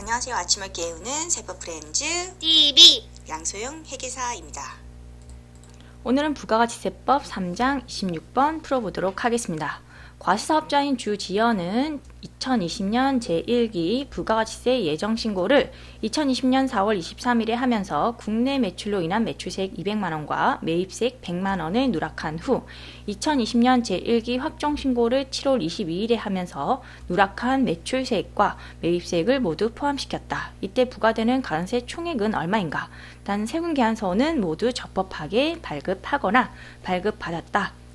안녕하세요. 아침을 깨우는 세법 프렌즈 TV 양소영 회계사입니다. 오늘은 부가가치세법 3장 26번 풀어보도록 하겠습니다. 과세사업자인 주지연은 2020년 제1기 부가가치세 예정 신고를 2020년 4월 23일에 하면서 국내 매출로 인한 매출세액 200만 원과 매입세액 100만 원을 누락한 후 2020년 제1기 확정 신고를 7월 22일에 하면서 누락한 매출세액과 매입세액을 모두 포함시켰다. 이때 부과되는 가산세 총액은 얼마인가? 단 세금 계산서는 모두 적법하게 발급하거나 발급받았다.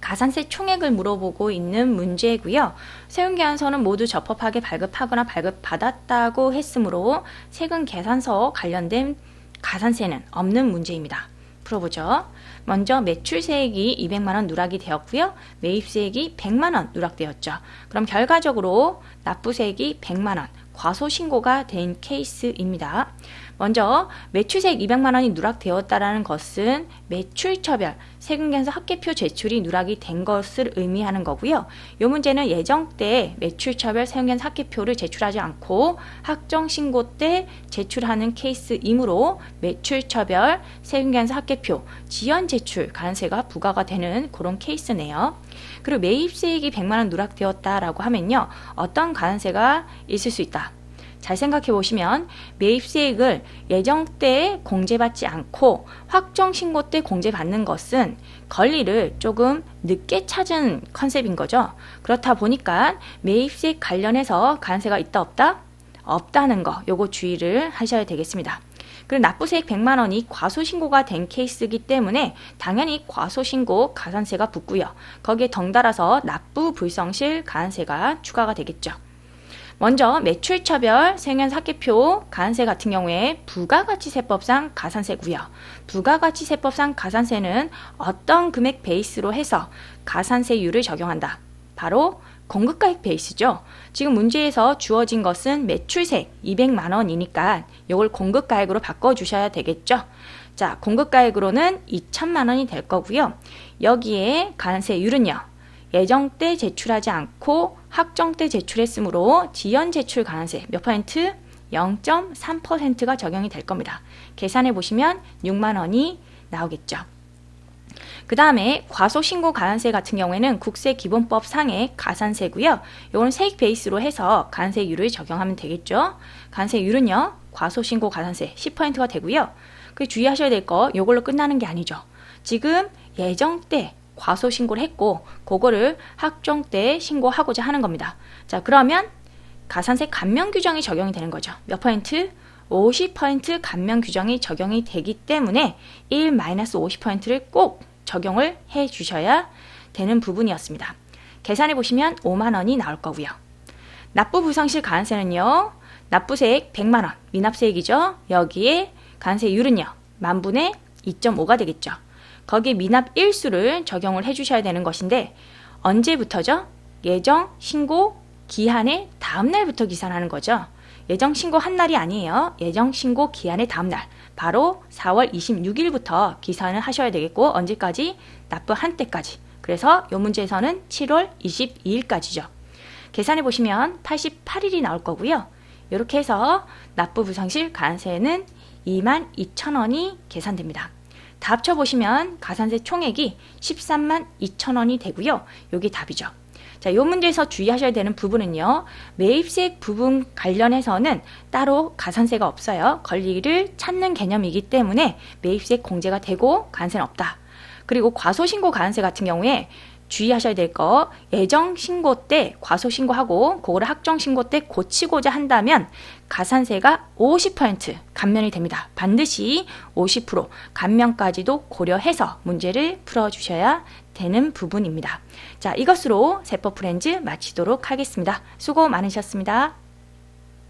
가산세 총액을 물어보고 있는 문제고요. 세금계산서는 모두 적법하게 발급하거나 발급받았다고 했으므로 세금 계산서 관련된 가산세는 없는 문제입니다. 풀어보죠. 먼저 매출세액이 200만 원 누락이 되었고요. 매입세액이 100만 원 누락되었죠. 그럼 결과적으로 납부세액이 100만 원 과소신고가 된 케이스입니다. 먼저 매출세액 200만 원이 누락되었다라는 것은 매출처별 세금계산서 합계표 제출이 누락이 된 것을 의미하는 거고요. 이 문제는 예정 때 매출처별 세금계산서 합계표를 제출하지 않고 확정 신고 때 제출하는 케이스이므로 매출처별 세금계산서 합계표 지연 제출 가산세가 부과가 되는 그런 케이스네요. 그리고 매입세액이 100만 원 누락되었다라고 하면요. 어떤 가산세가 있을 수 있다. 잘 생각해 보시면 매입 세액을 예정 때 공제받지 않고 확정 신고 때 공제받는 것은 권리를 조금 늦게 찾은 컨셉인 거죠. 그렇다 보니까 매입 세액 관련해서 가산세가 있다 없다? 없다는 거 요거 주의를 하셔야 되겠습니다. 그리고 납부세액 100만 원이 과소신고가 된 케이스이기 때문에 당연히 과소신고 가산세가 붙고요. 거기에 덩달아서 납부 불성실 가산세가 추가가 되겠죠. 먼저 매출처별 생연 사기표 가산세 같은 경우에 부가가치세법상 가산세고요. 부가가치세법상 가산세는 어떤 금액 베이스로 해서 가산세율을 적용한다. 바로 공급가액 베이스죠. 지금 문제에서 주어진 것은 매출세 200만 원이니까 이걸 공급가액으로 바꿔주셔야 되겠죠. 자, 공급가액으로는 2천만 원이 될 거고요. 여기에 가산세율은요. 예정 때 제출하지 않고 확정 때 제출했으므로 지연 제출 가산세 몇 퍼센트? 0.3%가 적용이 될 겁니다. 계산해 보시면 6만 원이 나오겠죠. 그 다음에 과소신고 가산세 같은 경우에는 국세기본법 상의 가산세고요. 이거는 세액 베이스로 해서 가산세율을 적용하면 되겠죠. 가산세율은요. 과소신고 가산세 10%가 되고요. 그 주의하셔야 될 거 이걸로 끝나는 게 아니죠. 지금 예정 때 과소 신고를 했고 그거를 확정 때 신고하고자 하는 겁니다. 자 그러면 가산세 감면 규정이 적용이 되는 거죠. 몇 퍼센트? 50% 감면 규정이 적용이 되기 때문에 1-50%를 꼭 적용을 해 주셔야 되는 부분이었습니다. 계산해 보시면 5만 원이 나올 거고요. 납부 불성실 가산세는요. 납부세액 100만 원, 미납세액이죠. 여기에 가산세율은요. 만분의 2.5가 되겠죠. 거기에 미납 일수를 적용을 해 주셔야 되는 것인데 언제부터죠? 예정 신고 기한의 다음 날부터 계산하는 거죠. 예정 신고 한 날이 아니에요. 예정 신고 기한의 다음 날. 바로 4월 26일부터 기산을 하셔야 되겠고 언제까지 납부한 때까지. 그래서 이 문제에서는 7월 22일까지죠. 계산해 보시면 88일이 나올 거고요. 이렇게 해서 납부 부상실 가산세는 2만 2천 원이 계산됩니다. 다 합쳐 보시면 가산세 총액이 13만 2천 원이 되고요. 여기 답이죠. 자, 이 문제에서 주의하셔야 되는 부분은요. 매입세액 부분 관련해서는 따로 가산세가 없어요. 권리를 찾는 개념이기 때문에 매입세액 공제가 되고 가산세는 없다. 그리고 과소신고 가산세 같은 경우에 주의하셔야 될 거 예정 신고 때 과소 신고하고 그거를 확정 신고 때 고치고자 한다면 가산세가 50% 감면이 됩니다. 반드시 50% 감면까지도 고려해서 문제를 풀어 주셔야 되는 부분입니다. 자, 이것으로 세법 프렌즈 마치도록 하겠습니다. 수고 많으셨습니다.